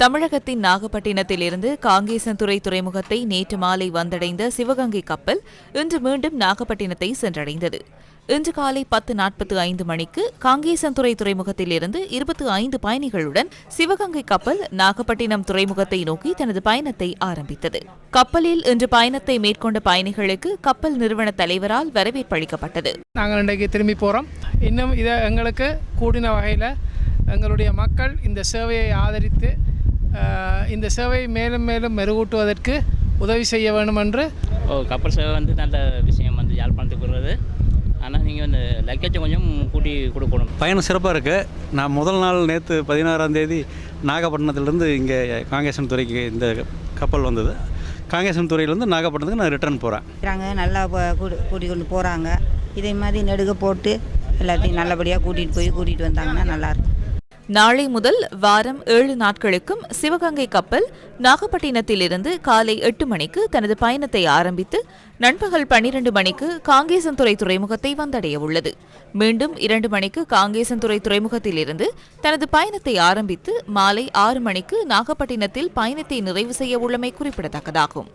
தமிழகத்தின் நாகப்பட்டினத்தில் இருந்து காங்கேசன்துறை துறைமுகத்தை நேற்று மாலை வந்தடைந்த சிவகங்கை கப்பல் இன்று மீண்டும் நாகப்பட்டினத்தை சென்றடைந்தது. இன்று காலை பத்து நாற்பத்து ஐந்து மணிக்கு காங்கேசன்துறை துறைமுகத்திலிருந்து இருபத்தி ஐந்து பயணிகளுடன் சிவகங்கை கப்பல் நாகப்பட்டினம் துறைமுகத்தை நோக்கி தனது பயணத்தை ஆரம்பித்தது. கப்பலில் இன்று பயணத்தை மேற்கொண்ட பயணிகளுக்கு கப்பல் நிறுவன தலைவரால் வரவேற்பு அளிக்கப்பட்டது. நாங்கள் இன்றைக்கு திரும்பி போகிறோம் இன்னும் இதை எங்களுக்கு கூடின வகையில் எங்களுடைய மக்கள் இந்த சேவையை ஆதரித்து இந்த சேவையை மேலும் மேலும் மெருகூட்டுவதற்கு உதவி செய்ய வேண்டும் என்று ஓ கப்பல் சேவை வந்து நல்ல விஷயம் வந்து யாழ்ப்பாணத்துக்கு வருவது ஆனால் நீங்கள் வந்து லக்கேஜை கொஞ்சம் கூட்டி கொடுக்கணும். பயணம் சிறப்பாக இருக்குது நான் முதல் நாள் நேற்று பதினாறாம் தேதி நாகப்பட்டினத்துலேருந்து இங்கே காங்கேசன் துறைக்கு இந்த கப்பல் வந்தது. காங்கேசன் துறையிலேருந்து நாகப்பட்டினத்துக்கு நான் ரிட்டர்ன் போகிறேன் இருக்கிறாங்க. நல்லா கூட்டி கொண்டு போகிறாங்க இதே மாதிரி நெடுக போட்டு எல்லாத்தையும் நல்லபடியாக கூட்டிகிட்டு போய் கூட்டிகிட்டு வந்தாங்கன்னா நல்லாயிருக்கும் நாளை முதல் வாரம் ஏழு நாட்களுக்கும் சிவகங்கை கப்பல் நாகப்பட்டினத்திலிருந்து காலை எட்டு மணிக்கு தனது பயணத்தை ஆரம்பித்து நண்பகல் பன்னிரண்டு மணிக்கு காங்கேசன்துறை துறைமுகத்தை வந்தடைய உள்ளது. மீண்டும் இரண்டு மணிக்கு காங்கேசன்துறை துறைமுகத்திலிருந்து தனது பயணத்தை ஆரம்பித்து மாலை ஆறு மணிக்கு நாகப்பட்டினத்தில் பயணத்தை நிறைவு செய்ய உள்ளமை குறிப்பிடத்தக்கதாகும்.